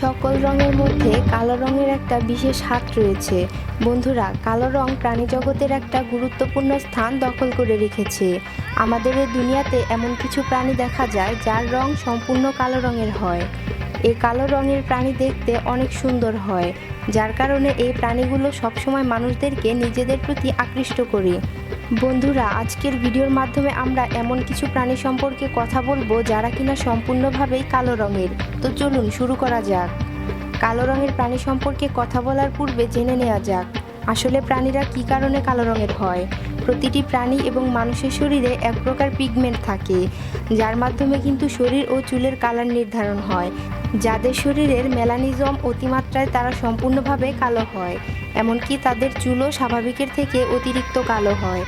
সকল রঙের মধ্যে কালো রঙের একটা বিশেষ হাত রয়েছে। বন্ধুরা, কালো রং প্রাণী জগতের একটা গুরুত্বপূর্ণ স্থান দখল করে রেখেছে। আমাদের এই দুনিয়াতে এমন কিছু প্রাণী দেখা যায় যার রং সম্পূর্ণ কালো রঙের হয়। এই কালো রঙের প্রাণী দেখতে অনেক সুন্দর হয়, যার কারণে এই প্রাণীগুলো সবসময় মানুষদেরকে নিজেদের প্রতি আকৃষ্ট করে। বন্ধুরা, আজকের ভিডিওর মাধ্যমে আমরা এমন কিছু প্রাণী সম্পর্কে কথা বলব যারা কিনা সম্পূর্ণভাবেই কালো রঙের। তো চলুন শুরু করা যাক। কালো রঙের প্রাণী সম্পর্কে কথা বলার পূর্বে জেনে নেওয়া যাক, আসলে প্রাণীরা কী কারণে কালো রঙের হয়? প্রতিটি প্রাণী এবং মানুষের শরীরে এক প্রকার পিগমেন্ট থাকে, যার মাধ্যমে কিন্তু শরীর ও চুলের কালার নির্ধারণ হয়। যাদের শরীরের মেলানিজম অতিমাত্রায় তারা সম্পূর্ণভাবে কালো হয়। এমনকি তাদের চুলও স্বাভাবিকের থেকে অতিরিক্ত কালো হয়।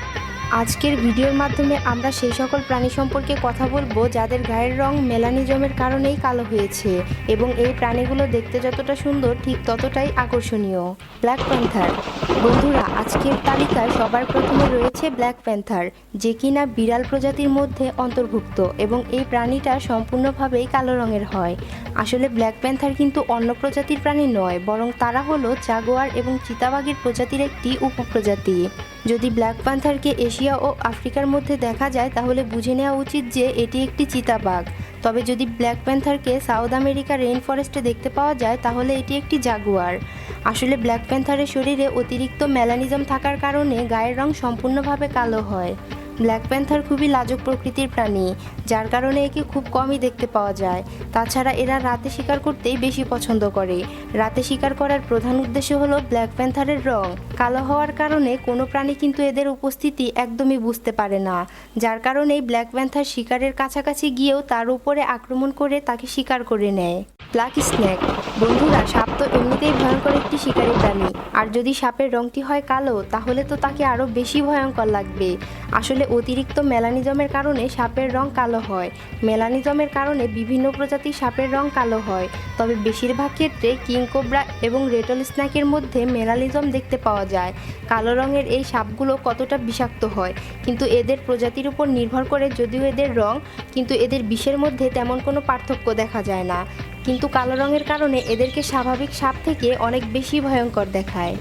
আজকের ভিডিওর মাধ্যমে আমরা সেই সকল প্রাণী সম্পর্কে কথা বলব যাদের গায়ের রং মেলানিজমের কারণেই কালো হয়েছে এবং এই প্রাণীগুলো দেখতে যতটা সুন্দর, ঠিক ততটাই আকর্ষণীয়। Black panther. বন্ধুরা, আজকের তালিকায় সবার প্রথমে রয়েছে ব্ল্যাক প্যান্থার, যে কিনা বিড়াল প্রজাতির মধ্যে অন্তর্ভুক্ত এবং এই প্রাণীটা সম্পূর্ণভাবেই কালো রঙের হয়। আসলে ব্ল্যাক প্যান্থার কিন্তু অন্য প্রজাতির প্রাণী নয়, বরং তারা হলো জাগোয়ার এবং চিতাবাগের প্রজাতির একটি উপপ্রজাতি। যদি ব্ল্যাক প্যান্থারকে এশিয়া ও আফ্রিকার মধ্যে দেখা যায়, তাহলে বুঝে নেওয়া উচিত যে এটি একটি চিতাবাঘ। তবে যদি ব্ল্যাক প্যান্থারকে সাউথ আমেরিকার রেইন ফরেস্টে দেখতে পাওয়া যায়, তাহলে এটি একটি জাগুয়ার। আসলে ব্ল্যাক প্যান্থারের শরীরে অতিরিক্ত মেলানিজম থাকার কারণে গায়ের রং সম্পূর্ণভাবে কালো হয়। ব্ল্যাক প্যান্থার খুবই লাজক প্রকৃতির প্রাণী, যার কারণে একে খুব কমই দেখতে পাওয়া যায়। তাছাড়া এরা রাতে শিকার করতেই বেশি পছন্দ করে। রাতে শিকার করার প্রধান উদ্দেশ্য হলো ব্ল্যাক প্যান্থারের রং। কালো হওয়ার কারণে কোনো প্রাণী কিন্তু এদের উপস্থিতি একদমই বুঝতে পারে না, যার কারণেই ব্ল্যাক প্যান্থার শিকারের কাছাকাছি গিয়েও তার উপরে আক্রমণ করে তাকে শিকার করে নেয়। ব্ল্যাক স্ন্যাক বন্ধুরা, সাপ তো এমনিতেই ভয়ঙ্কর একটি শিকারী প্রাণী। আর যদি সাপের রংটি হয় কালো, তাহলে তো তাকে আরও বেশি ভয়ঙ্কর লাগবে। আসলে অতিরিক্ত মেলানিজমের কারণে সাপের রং কালো হয়। মেলানিজমের কারণে বিভিন্ন প্রজাতির সাপের রং কালো হয়। তবে বেশিরভাগ ক্ষেত্রে কিংকোবরা এবং রেটল স্ন্যাকের মধ্যে মেলানিজম দেখতে পাওয়া যায়। কালো রঙের এই সাপগুলো কতটা বিষাক্ত হয়? কিন্তু এদের প্রজাতির উপর নির্ভর করে যদিও এদের রং, কিন্তু এদের বিষের মধ্যে তেমন কোনো পার্থক্য দেখা যায় না। কিন্তু কালো রঙের কারণে এদেরকে স্বাভাবিক সাপ থেকে অনেক বেশি ভয়ঙ্কর দেখায়।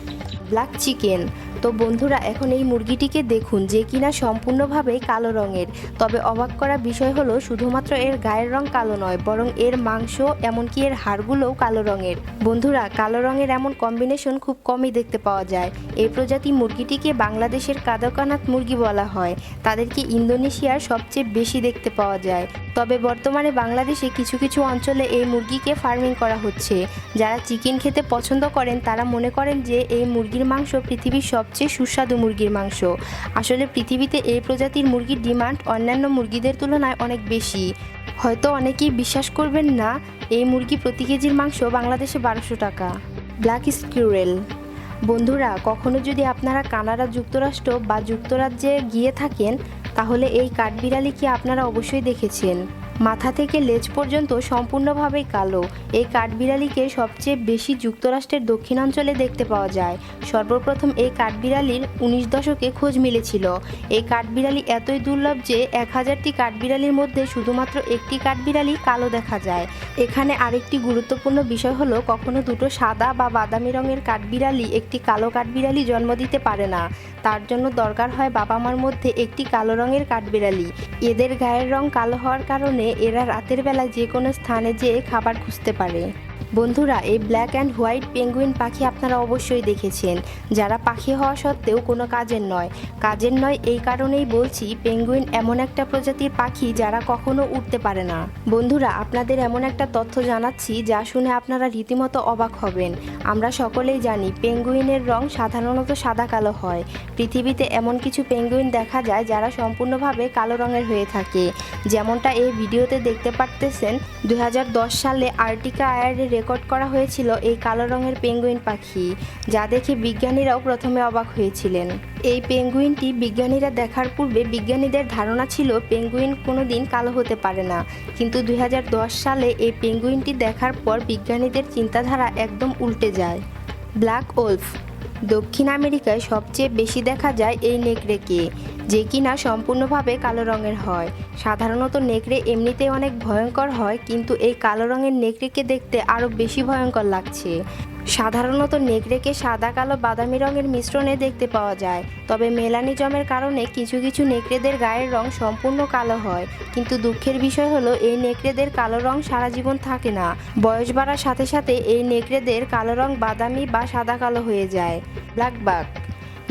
ব্ল্যাক চিকেন তো বন্ধুরা, এখন এই মুরগিটিকে দেখুন যে কিনা সম্পূর্ণভাবে কালো রঙের। তবে অবাক করা বিষয় হলো, শুধুমাত্র এর গায়ের রং কালো নয়, বরং এর মাংস, এমনকি এর হাড়গুলোও কালো রঙের। বন্ধুরা, কালো রঙের এমন কম্বিনেশন খুব কমই দেখতে পাওয়া যায়। এই প্রজাতি মুরগিটিকে বাংলাদেশের কাদকানাথ মুরগি বলা হয়। তাদেরকে ইন্দোনেশিয়ার সবচেয়ে বেশি দেখতে পাওয়া যায়। তবে বর্তমানে বাংলাদেশে কিছু কিছু অঞ্চলে এই মুরগিকে ফার্মিং করা হচ্ছে। যারা চিকেন খেতে পছন্দ করেন, তারা মনে করেন যে এই মুরগির মাংস পৃথিবীর সবচেয়ে সুস্বাদু মুরগির মাংস। আসলে পৃথিবীতে এই প্রজাতির মুরগির ডিমান্ড অন্যান্য মুরগিদের তুলনায় অনেক বেশি। হয়তো অনেকেই বিশ্বাস করবেন না, এই মুরগি প্রতি কেজির মাংস বাংলাদেশে বারোশো টাকা। ব্ল্যাক স্কিউরেল বন্ধুরা, কখনো যদি আপনারা কানাডা যুক্তরাষ্ট্র বা যুক্তরাজ্যে গিয়ে থাকেন, তাহলে এই কাঠবিড়ালিকে আপনারা অবশ্যই দেখেছেন। মাথা থেকে লেজ পর্যন্ত সম্পূর্ণভাবেই কালো। এই কাঠবিড়ালিকে সবচেয়ে বেশি যুক্তরাষ্ট্রের দক্ষিণাঞ্চলে দেখতে পাওয়া যায়। সর্বপ্রথম এই কাঠবিড়ালির উনিশ দশকে খোঁজ মিলেছিল। এই কাঠবিড়ালি এতই দুর্লভ যে এক হাজারটি কাঠবিড়ালির মধ্যে শুধুমাত্র একটি কাঠবিড়ালি কালো দেখা যায়। এখানে আরেকটি গুরুত্বপূর্ণ বিষয় হলো, কখনো দুটো সাদা বা বাদামি রঙের কাঠবিড়ালি একটি কালো কাঠবিড়ালি জন্ম দিতে পারে না। তার জন্য দরকার হয় বাবা মার মধ্যে একটি কালো রঙের কাঠবিড়ালি। এদের গায়ের রং কালো হওয়ার কারণে এরা রাতের বেলা যে কোনো স্থানে যেয়ে খাবার খুঁজতে পারে। বন্ধুরা, এই ব্ল্যাক অ্যান্ড হোয়াইট পেঙ্গুইন পাখি আপনারা অবশ্যই দেখেছেন। যারা পাখি হওয়া সত্ত্বেও কোনো কাজের নয়। কাজের নয় এই কারণেই বলছি পেঙ্গুইন এমন একটা প্রজাতির পাখি যারা কখনো উঠতে পারে না। বন্ধুরা, আপনাদের এমন একটা তথ্য জানাচ্ছি যা শুনে আপনারা রীতিমতো অবাক হবেন। আমরা সকলেই জানি পেঙ্গুইনের রং সাধারণত সাদা কালো হয়। পৃথিবীতে এমন কিছু পেঙ্গুইন দেখা যায় যারা সম্পূর্ণভাবে কালো রঙের হয়ে থাকে। যেমনটা এই ভিডিওতে দেখতে পারতেছেন দু হাজার দশ সালে আর্টিকা আয়ারে রেকর্ড করা হয়েছিল এই কালো রঙের পেঙ্গুইন পাখি, যা দেখে বিজ্ঞানীরাও প্রথমে অবাক হয়েছিলেন। এই পেঙ্গুইনটি বিজ্ঞানীরা দেখার পূর্বে বিজ্ঞানীদের ধারণা ছিল পেঙ্গুইন কোনোদিন কালো হতে পারে না। কিন্তু দুই হাজার দশ সালে এই পেঙ্গুইনটি দেখার পর বিজ্ঞানীদের চিন্তাধারা একদম উল্টে যায়। ব্ল্যাক ওলফ, দক্ষিণ আমেরিকায় সবচেয়ে বেশি দেখা যায় এই নেকড়েকে। যে কিনা সম্পূর্ণভাবে কালো রঙের হয়। সাধারণত নেকড়ে এমনিতে অনেক ভয়ঙ্কর হয়, কিন্তু এই কালো রঙের নেকড়েকে দেখতে আরও বেশি ভয়ঙ্কর লাগছে। সাধারণত নেকড়েকে সাদা, কালো, বাদামি রঙের মিশ্রণে দেখতে পাওয়া যায়। তবে মেলানিজমের কারণে কিছু কিছু নেকড়েদের গায়ের রং সম্পূর্ণ কালো হয়। কিন্তু দুঃখের বিষয় হলো, এই নেকড়েদের কালো রং সারা জীবন থাকে না। বয়স বাড়ার সাথে সাথে এই নেকড়েদের কালো রং বাদামি বা সাদা, কালো হয়ে যায়। ব্ল্যাকবাক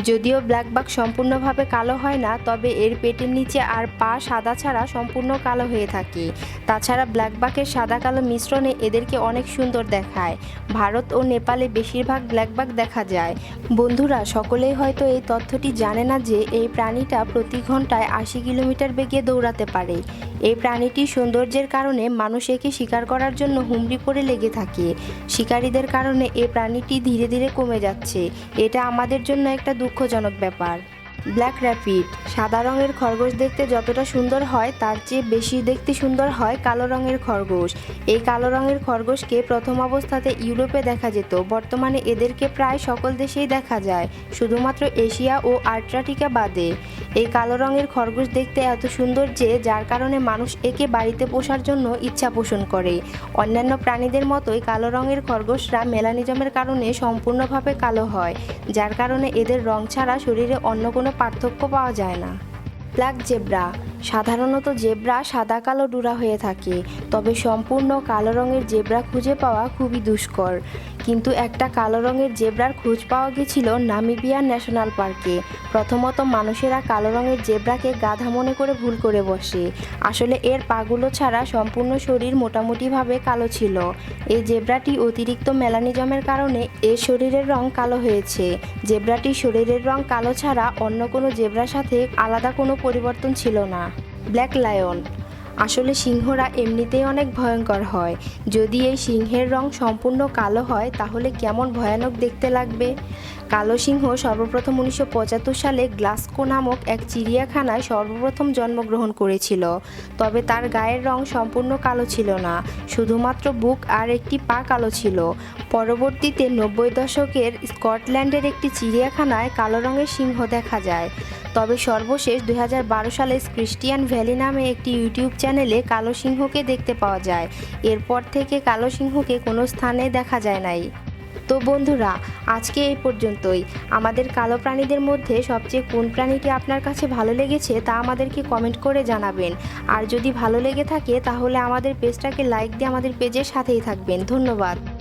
যদিও ব্ল্যাকবাক সম্পূর্ণভাবে কালো হয় না, তবে এর পেটের নিচে আর পা সাদা ছাড়া সম্পূর্ণ কালো হয়ে থাকে। তাছাড়া ব্ল্যাকবাকের সাদা কালো মিশ্রণে এদেরকে অনেক সুন্দর দেখায়। ভারত ও নেপালে বেশিরভাগ ব্ল্যাকবাক দেখা যায়। বন্ধুরা, সকলেই হয়তো এই তথ্যটি জানে না যে এই প্রাণীটা প্রতি ঘন্টায় আশি কিলোমিটার বেগে দৌড়াতে পারে। এই প্রাণীটির সৌন্দর্যের কারণে মানুষ একে শিকার করার জন্য হুমড়ি পড়ে লেগে থাকে। শিকারীদের কারণে এই প্রাণীটি ধীরে ধীরে কমে যাচ্ছে। এটা আমাদের জন্য একটা দুঃখজনক ব্যাপার। ব্ল্যাক র্যাপিড সাদা রঙের খরগোশ দেখতে যতটা সুন্দর হয়, তার চেয়ে বেশি দেখতে সুন্দর হয় কালো রঙের খরগোশ। এই কালো রঙের খরগোশকে প্রথম অবস্থাতে ইউরোপে দেখা যেত। বর্তমানে এদেরকে প্রায় সকল দেশেই দেখা যায়, শুধুমাত্র এশিয়া ও আর্কটিকা বাদে। এই কালো রঙের খরগোশ দেখতে এত সুন্দর যে, যার কারণে মানুষ একে বাড়িতে পোষার জন্য ইচ্ছা পোষণ করে। অন্যান্য প্রাণীদের মতোই কালো রঙের খরগোশরা মেলানিজমের কারণে সম্পূর্ণভাবে কালো হয়, যার কারণে এদের রং ছাড়া শরীরে অন্য কোনো পার্থক্য পাওয়া যায় না। Black zebra. সাধারণত জেব্রা সাদা, কালো, ডুরা হয়ে থাকে, তবে সম্পূর্ণ কালো রঙের জেব্রা খুঁজে পাওয়া খুবই দুষ্কর। কিন্তু একটা কালো রঙের জেব্রার খোঁজ পাওয়া গেছিল নামিবিয়ার ন্যাশনাল পার্কে। প্রথমত মানুষেরা কালো রঙের জেব্রাকে গাধা মনে করে ভুল করে বসে। আসলে এর পাগুলো ছাড়া সম্পূর্ণ শরীর মোটামুটিভাবে কালো ছিল। এই জেব্রাটি অতিরিক্ত মেলানিজমের কারণে এর শরীরের রং কালো হয়েছে। জেব্রাটির শরীরের রং কালো ছাড়া অন্য কোনো জেব্রার সাথে আলাদা কোনো পরিবর্তন ছিল না। ব্ল্যাক লায়ন আসলে সিংহরা এমনিতেই অনেক ভয়ঙ্কর হয়। যদি এই সিংহের রং সম্পূর্ণ কালো হয়, তাহলে কেমন ভয়ানক দেখতে লাগবে? কালো সিংহ সর্বপ্রথম উনিশশো পঁচাত্তর সালে গ্লাস্কো নামক এক চিড়িয়াখানায় সর্বপ্রথম জন্মগ্রহণ করেছিল। তবে তার গায়ের রং সম্পূর্ণ কালো ছিল না, শুধুমাত্র বুক আর একটি পা কালো ছিল। পরবর্তীতে নব্বই দশকের স্কটল্যান্ডের একটি চিড়িয়াখানায় কালো রঙের সিংহ দেখা যায়। তবে সর্বশেষ দু হাজার বারো সালে ক্রিস্টিয়ান ভ্যালি নামে একটি ইউটিউব চ্যানেলে কালো সিংহকে দেখতে পাওয়া যায়। এরপর থেকে কালো সিংহকে কোনো স্থানে দেখা যায় নাই। তো বন্ধুরা, আজকে এই পর্যন্তই। আমাদের কালো প্রাণীদের মধ্যে সবচেয়ে কোন প্রাণীটি আপনার কাছে ভালো লেগেছে তা আমাদেরকে কমেন্ট করে জানাবেন। আর যদি ভালো লেগে থাকে, তাহলে আমাদের পেজটাকে লাইক দিয়ে আমাদের পেজের সাথেই থাকবেন। ধন্যবাদ।